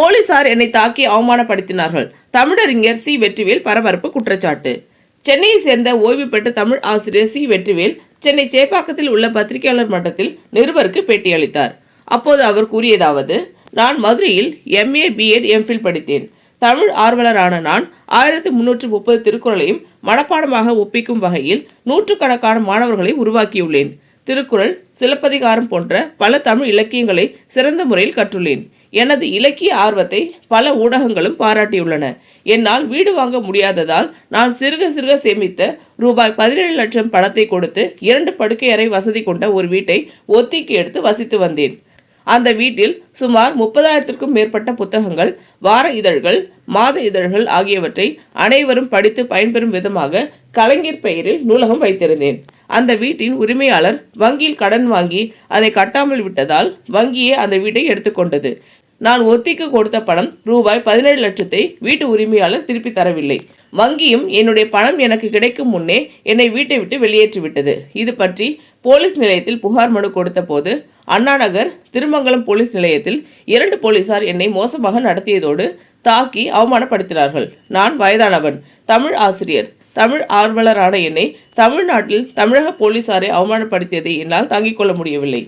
போலீசார் என்னை தாக்கி அவமானப்படுத்தினார்கள். தமிழறிஞர் சி வெற்றிவேல் பரபரப்பு குற்றச்சாட்டு. சென்னையை சேர்ந்த ஓய்வு பெற்ற தமிழ் ஆசிரியர் சி வெற்றிவேல் சென்னை சேப்பாக்கத்தில் உள்ள பத்திரிகையாளர் மன்றத்தில் நிருபருக்கு பேட்டியளித்தார். அப்போது அவர் கூறியதாவது நான் மதுரையில் எம்ஏ பிஎட் எம்ஃபில் படித்தேன். தமிழ் ஆர்வலரான நான் ஆயிரத்தி முன்னூற்று முப்பது திருக்குறளையும் மனப்பாடமாக ஒப்பிக்கும் வகையில் நூற்றுக்கணக்கான மாணவர்களை உருவாக்கியுள்ளேன். திருக்குறள் சிலப்பதிகாரம் போன்ற பல தமிழ் இலக்கியங்களை சிறந்த முறையில் கற்றுள்ளேன். எனது இலக்கிய ஆர்வத்தை பல ஊடகங்களும் பாராட்டியுள்ளன. என்னால் வீடு வாங்க முடியாததால் நான் சிறுக சிறுக சேமித்த ரூபாய் பதினேழு லட்சம் பணத்தை கொடுத்து இரண்டு படுக்கை அறை வசதி கொண்ட ஒரு வீட்டை ஒத்திக்கு எடுத்து வசித்து வந்தேன். அந்த வீட்டில் சுமார் முப்பதாயிரத்திற்கும் மேற்பட்ட புத்தகங்கள் வார இதழ்கள் மாத இதழ்கள் ஆகியவற்றை அனைவரும் படித்து பயன்பெறும் விதமாக கலைஞர் பெயரில் நூலகம் வைத்திருந்தேன். அந்த வீட்டின் உரிமையாளர் வங்கியில் கடன் வாங்கி அதை கட்டாமல் விட்டதால் வங்கியே அந்த வீட்டை எடுத்துக்கொண்டது நான் ஒத்திக்கு கொடுத்த பணம் ரூபாய் பதினேழு லட்சத்தை வீட்டு உரிமையாளர் திருப்பி தரவில்லை. வங்கியும் என்னுடைய பணம் எனக்கு கிடைக்கும் முன்னே என்னை வீட்டை விட்டு வெளியேற்றிவிட்டது. இது பற்றி போலீஸ் நிலையத்தில் புகார் மனு கொடுத்த போது அண்ணாநகர் திருமங்கலம் போலீஸ் நிலையத்தில் இரண்டு போலீசார் என்னை மோசமாக நடத்தியதோடு தாக்கி அவமானப்படுத்தினார்கள். நான் வயதானவன் தமிழ் ஆசிரியர் தமிழ் ஆர்வலரான என்னை தமிழ்நாட்டில் தமிழக போலீசாரை அவமானப்படுத்தியதை என்னால் தாங்கிக் கொள்ள முடியவில்லை.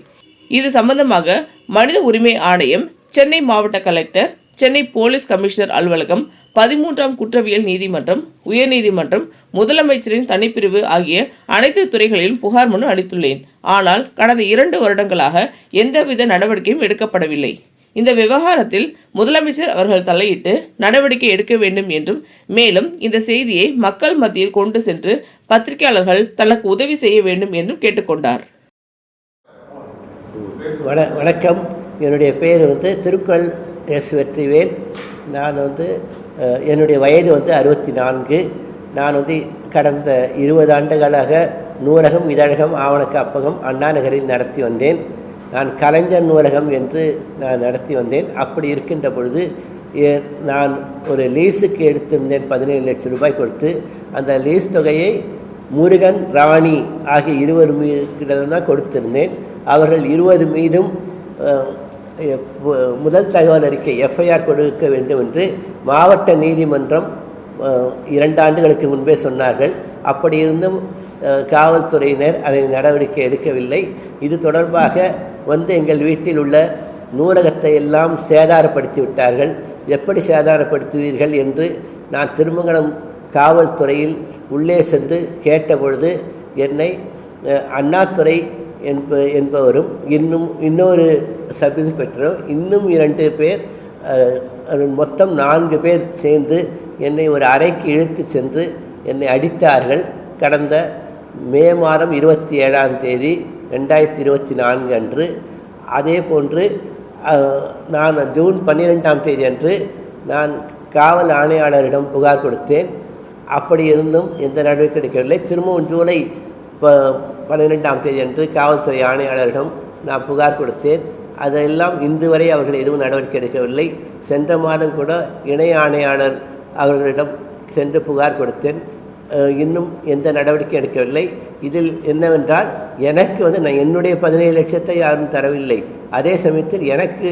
இது சம்பந்தமாக மனித உரிமை ஆணையம் சென்னை மாவட்ட கலெக்டர் சென்னை போலீஸ் கமிஷனர் அலுவலகம் பதிமூன்றாம் குற்றவியல் நீதிமன்றம் உயர்நீதிமன்றம் முதலமைச்சரின் தனிப்பிரிவு ஆகிய அனைத்து துறைகளிலும் புகார் மனு அளித்துள்ளேன். ஆனால் கடந்த இரண்டு வருடங்களாக எந்தவித நடவடிக்கையும் எடுக்கப்படவில்லை. இந்த விவகாரத்தில் முதலமைச்சர் அவர்கள் தலையிட்டு நடவடிக்கை எடுக்க வேண்டும் என்றும் மேலும் இந்த செய்தியை மக்கள் மத்தியில் கொண்டு சென்று பத்திரிகையாளர்கள் தனக்கு உதவி செய்ய வேண்டும் என்றும் கேட்டுக்கொண்டார். வண வணக்கம். என்னுடைய பேர் வந்து திருக்கல் எஸ் வெற்றிவேல். நான் வந்து என்னுடைய வயது வந்து அறுபத்தி நான்கு நான் வந்து கடந்த இருபது ஆண்டுகளாக நூலகம் இதழகம் ஆவண காப்பகம் அண்ணா நகரில் நடத்தி வந்தேன். நான் கலைஞர் நூலகம் என்று நான் நடத்தி வந்தேன். அப்படி இருக்கின்ற பொழுது ஏ- நான் ஒரு லீஸுக்கு எடுத்திருந்தேன் பதினேழு லட்சம் ரூபாய் கொடுத்து. அந்த லீஸ் தொகையை முருகன் ராணி ஆகிய இருவர் மீது தான் கொடுத்திருந்தேன். அவர்கள் இருவர் மீதும் முதல் தகவல் அறிக்கை எஃப்ஐஆர் கொடுக்க வேண்டும் என்று மாவட்ட நீதிமன்றம் இரண்டு ஆண்டுகளுக்கு முன்பே சொன்னார்கள். அப்படி இருந்தும் காவல்துறையினர் அதை நடவடிக்கை எடுக்கவில்லை. இது தொடர்பாக வந்து எங்கள் வீட்டில் உள்ள நூலகத்தை எல்லாம் சேதாரப்படுத்தி விட்டார்கள். எப்படி சேதாரப்படுத்துவீர்கள் என்று நான் திருமங்கலம் காவல்துறையில் உள்ளே சென்று கேட்டபொழுது என்னை அஹ், அண்ணாதுரை என்ப என்பவரும் இன்னும் இன்னொரு சப் இன்ஸ்பெக்டரும் இன்னும் இரண்டு பேர் மொத்தம் நான்கு பேர் சேர்ந்து என்னை ஒரு அறைக்கு இழுத்து சென்று என்னை அடித்தார்கள். கடந்த மே மாதம் இருபத்தி ஏழாம் தேதி ரெண்டாயிரத்தி இருபத்தி நான்கு அன்று. அதே போன்று நான் ஜூன் பன்னிரெண்டாம் தேதி அன்று நான் காவல் ஆணையாளரிடம் புகார் கொடுத்தேன். அப்படி இருந்தும் எந்த நடவடிக்கை எடுக்கவில்லை. திரும்பவும் ஜூலை ப பன்னிரெண்டாம் தேதி அன்று காவல்துறை ஆணையாளரிடம் நான் புகார் கொடுத்தேன். அதெல்லாம் இன்று வரை அவர்கள் எதுவும் நடவடிக்கை எடுக்கவில்லை. சென்ற மாதம் கூட இணை ஆணையாளர் அவர்களிடம் சென்று புகார் கொடுத்தேன். இன்னும் எந்த நடவடிக்கை எடுக்கவில்லை. இதில் என்னவென்றால் எனக்கு வந்து நான் என்னுடைய பதினேழு லட்சத்தை யாரும் தரவில்லை. அதே சமயத்தில் எனக்கு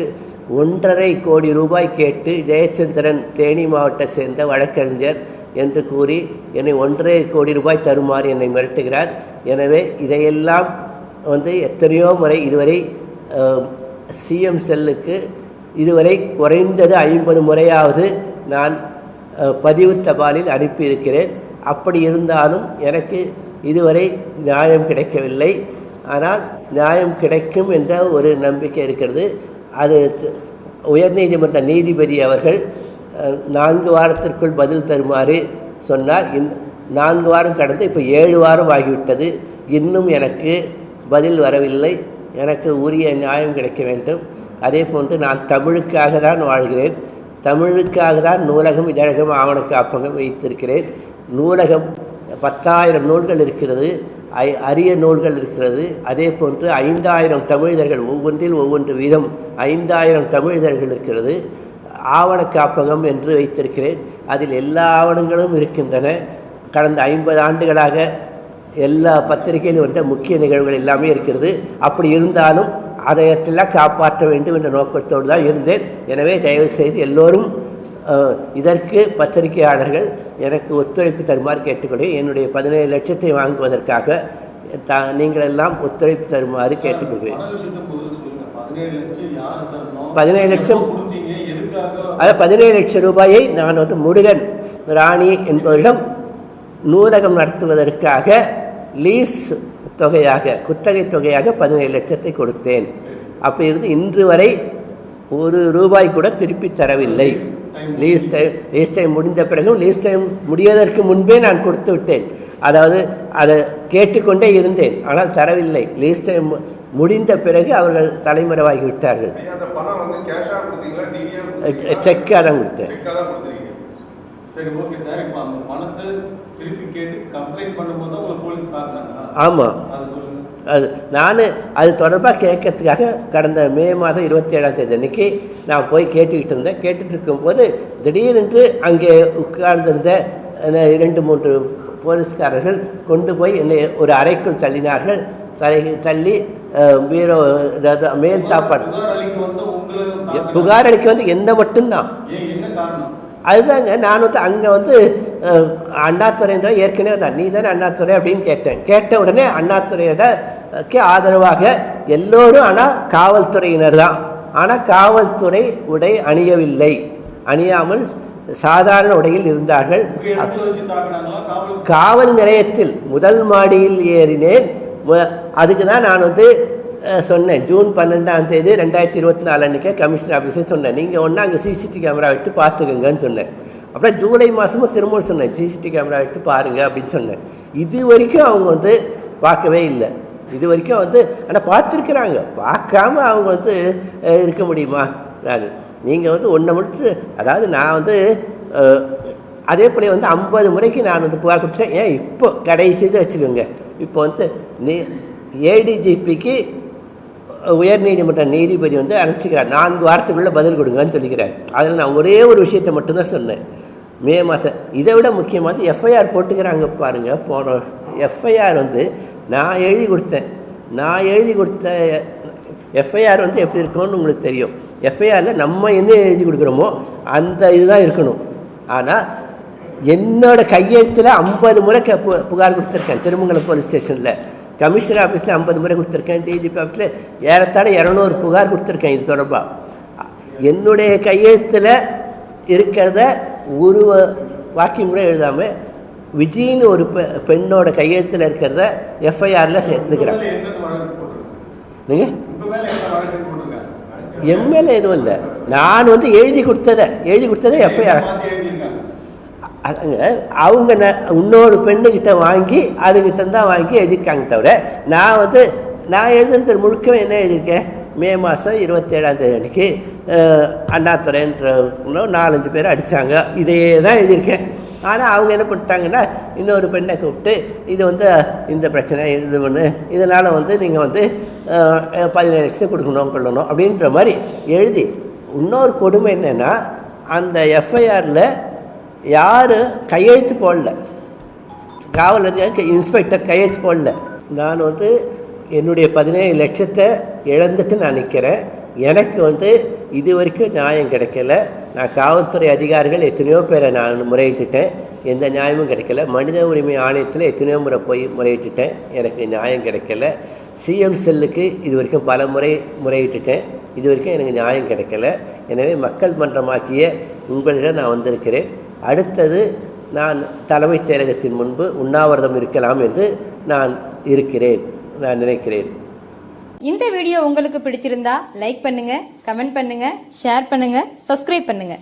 ஒன்றரை கோடி ரூபாய் கேட்டு ஜெயச்சந்திரன் தேனி மாவட்டத்தை சேர்ந்த வழக்கறிஞர் என்று கூறி என்னை ஒன்றரை கோடி ரூபாய் தருமாறு என்னை மிரட்டுகிறார். எனவே இதையெல்லாம் வந்து எத்தனையோ முறை இதுவரை சிஎம் செல்லுக்கு இதுவரை குறைந்தது ஐம்பது முறையாவது நான் பதிவு தபாலில் அனுப்பியிருக்கிறேன். அப்படி இருந்தாலும் எனக்கு இதுவரை நியாயம் கிடைக்கவில்லை. ஆனால் நியாயம் கிடைக்கும் என்ற ஒரு நம்பிக்கை இருக்கிறது. அது உயர்நீதிமன்ற நீதிபதி அவர்கள் நான்கு வாரத்திற்குள் பதில் தருமாறு சொன்னார். இந்த நான்கு வாரம் கடந்து இப்போ ஏழு வாரம் ஆகிவிட்டது. இன்னும் எனக்கு பதில் வரவில்லை. எனக்கு உரிய நியாயம் கிடைக்க வேண்டும். அதே போன்று நான் தமிழுக்காக தான் வாழ்கிறேன். தமிழுக்காக தான் நூலகம் இதழகம் ஆவண காப்பகம் வைத்திருக்கிறேன். நூலகம் பத்தாயிரம் நூல்கள் இருக்கிறது. ஐ அரிய நூல்கள் இருக்கிறது. அதே போன்று ஐந்தாயிரம் தமிழர்கள் ஒவ்வொன்றில் ஒவ்வொன்று வீதம் ஐந்தாயிரம் தமிழர்கள் இருக்கிறது. ஆவண காப்பகம் என்று வைத்திருக்கிறேன். அதில் எல்லா ஆவணங்களும் இருக்கின்றன. கடந்த ஐம்பது ஆண்டுகளாக எல்லா பத்திரிகையிலும் வந்த முக்கிய நிகழ்வுகள் எல்லாமே இருக்கிறது. அப்படி இருந்தாலும் அதையெல்லாம் காப்பாற்ற வேண்டும் என்ற நோக்கத்தோடு தான் இருந்தேன். எனவே தயவு செய்து எல்லோரும் இதற்கு பத்திரிகையாளர்கள் எனக்கு ஒத்துழைப்பு தருமாறு கேட்டுக்கொள்கிறேன். என்னுடைய பதினேழு லட்சத்தை வாங்குவதற்காக த நீங்கள் எல்லாம் ஒத்துழைப்பு தருமாறு கேட்டுக்கொள்கிறேன். பதினேழு லட்சம் அது பதினேழு லட்சம் ரூபாயை நான் வந்து முருகன் ராணி என்பவரிடம் நூலகம் நடத்துவதற்காக லீஸ் தொகையாக குத்தகை தொகையாக பதினேழு லட்சத்தை கொடுத்தேன். அப்படி இருந்து இன்று வரை ஒரு ரூபாய் கூட திருப்பி தரவில்லை. லீஸ் டைம் லீஸ் டைம் முடிந்த பிறகும் லீஸ் டைம் முடிவதற்கு முன்பே நான் கொடுத்து விட்டேன். அதாவது அதை கேட்டுக்கொண்டே இருந்தேன். ஆனால் தரவில்லை. லீஸ் டைம் முடிந்த பிறகு அவர்கள் தலைமறைவாகி விட்டார்கள். செக்காக தான் கொடுத்தேன். ஆமாம் அதை நான் அது தொடர்பாக கேட்கறதுக்காக கடந்த மே மாதம் இருபத்தி ஏழாம் தேதி அன்னைக்கு நான் போய் கேட்டுக்கிட்டு இருந்தேன். கேட்டுட்டு இருக்கும்போது திடீரென்று அங்கே உட்கார்ந்திருந்த இரண்டு மூன்று போலீஸ்காரர்கள் கொண்டு போய் என்னை ஒரு அறைக்குள் தள்ளினார்கள். தலை தள்ளி பீரோ அதாவது மேல் சாப்பாடு புகார் அளிக்க வந்து என்ன மட்டும்தான். அதுதாங்க நான் வந்து அங்கே வந்து அண்ணாத்துறைன்ற ஏற்கனவே தான். நீ தானே அண்ணாத்துறை அப்படின்னு கேட்டேன். கேட்ட உடனே அண்ணாதுரையோடக்கு ஆதரவாக எல்லோரும் ஆனால் காவல்துறையினர் தான். ஆனால் காவல்துறை உடை அணியவில்லை. அணியாமல் சாதாரண உடையில் இருந்தார்கள். காவல் நிலையத்தில் முதல் மாடியில் ஏறினேன். அதுக்கு தான் நான் வந்து சொன்னேன். ஜூன் பன்னெண்டாம் தேதி ரெண்டாயிரத்தி இருபத்தி நாலு அன்றைக்கே கமிஷனர் ஆஃபீஸில் சொன்னேன். நீங்கள் ஒன்றா அங்கே சிசிடிவி கேமரா எடுத்து பார்த்துக்கங்கன்னு சொன்னேன். அப்புறம் ஜூலை மாதமும் திரும்பவும் சொன்னேன். சிசிடிவி கேமரா எடுத்து பாருங்கள் அப்படின்னு சொன்னேன். இது வரைக்கும் அவங்க வந்து பார்க்கவே இல்லை. இது வரைக்கும் வந்து ஆனால் பார்த்துருக்குறாங்க. பார்க்காம அவங்க வந்து இருக்க முடியுமா? நான். நீங்கள் வந்து ஒன்றை மட்டும் அதாவது நான் வந்து அதே போல வந்து ஐம்பது முறைக்கு நான் வந்து புகார் கொடுத்துட்டேன். ஏன்? இப்போ கடைசி இதை வச்சுக்கோங்க. இப்போ வந்து நீ ஏடிஜிபிக்கு உயர்நீதிமன்ற நீதிபதி வந்து அனுப்பிச்சிக்கிறார் நான்கு வாரத்துக்குள்ளே பதில் கொடுங்கன்னு சொல்லிக்கிறார். அதில் நான் ஒரே ஒரு விஷயத்தை மட்டும்தான் சொன்னேன். மே மாதம் இதை விட முக்கியமாக எஃப்ஐஆர் போட்டுக்கிறாங்க பாருங்கள் போன எஃப்ஐஆர் வந்து நான் எழுதி கொடுத்தேன். நான் எழுதி கொடுத்த எஃப்ஐஆர் வந்து எப்படி இருக்கும்னு உங்களுக்கு தெரியும். எஃப்ஐஆரில் நம்ம என்ன எழுதி கொடுக்குறோமோ அந்த இதுதான் இருக்கணும். ஆனால் என்னோடய கையெழுத்தில் ஐம்பது முறை பு- புகார் கொடுத்துருக்கேன். திருமங்கலம் போலீஸ் ஸ்டேஷனில். கமிஷனர் ஆஃபீஸில் ஐம்பது முறை கொடுத்துருக்கேன் டிஜிபி ஆஃபீஸில் ஏறத்தாழ இரநூறு புகார் கொடுத்துருக்கேன் இது தொடர்பாக என்னுடைய கையெழுத்தில் இருக்கிறத ஒரு வ- வாக்கியம் கூட எழுதாமல் விஜயின்னு ஒரு பெ பெண்ணோட கையெழுத்தில் இருக்கிறத எஃப்ஐஆரில் சேர்த்துக்கிறேன். நீங்கள் எம்எல்ஏ எதுவும் இல்லை. நான் வந்து எழுதி கொடுத்ததை எழுதி கொடுத்ததை எஃப்ஐஆர் அதுங்க அவங்க ந- இன்னொரு பெண்ணுக்கிட்ட வாங்கி அதுகிட்ட தான் வாங்கி எழுதியிருக்காங்க தவிர நான் வந்து நான் எழுதுனது முழுக்கவே என்ன எழுதியிருக்கேன்? மே மாதம் இருபத்தேழாம் தேதி அன்றைக்கி அண்ணாத்துறைன்ற அண்ணாதுரைன்ற நாலஞ்சு பேர் அடித்தாங்க இதே தான் எழுதியிருக்கேன். ஆனால் அவங்க என்ன பண்ணிட்டாங்கன்னா இன்னொரு பெண்ணை கூப்பிட்டு இது வந்து இந்த பிரச்சனை இது ஒன்று இதனால் வந்து நீங்கள் வந்து பதினேழு லட்சம் கொடுக்கணும் கொள்ளணும் அப்படின்ற மாதிரி எழுதி. இன்னொரு கொடுமை என்னென்னா அந்த எஃப்ஐஆரில் யார் கையெழுத்து போடல? காவல் இன்ஸ்பெக்டர் கையெழுத்து போடல. நான் வந்து என்னுடைய பதினேழு லட்சத்தை இழந்துட்டு நான் நிற்கிறேன் எனக்கு வந்து இது வரைக்கும் நியாயம் கிடைக்கல. நான் காவல்துறை அதிகாரிகள் எத்தனையோ பேரை நான் முறையிட்டுட்டேன். எந்த நியாயமும் கிடைக்கல. மனித உரிமை ஆணையத்தில் எத்தனையோ முறை போய் முறையிட்டுட்டேன். எனக்கு நியாயம் கிடைக்கல. சிஎம் செல்லுக்கு இது வரைக்கும் பல முறை முறையிட்டுட்டேன். இது வரைக்கும் எனக்கு நியாயம் கிடைக்கல. எனவே மக்கள் மன்றமாக்கிய உங்களிடம் நான் வந்திருக்கிறேன். அடுத்தது நான் தலைமைச் செயலகத்தின் முன்பு உண்ணாவிரதம் இருக்கலாம் என்று நான் இருக்கிறேன் நான் நினைக்கிறேன். இந்த வீடியோ உங்களுக்கு பிடிச்சிருந்தா லைக் பண்ணுங்க கமெண்ட் பண்ணுங்க ஷேர் பண்ணுங்க சப்ஸ்கிரைப் பண்ணுங்க.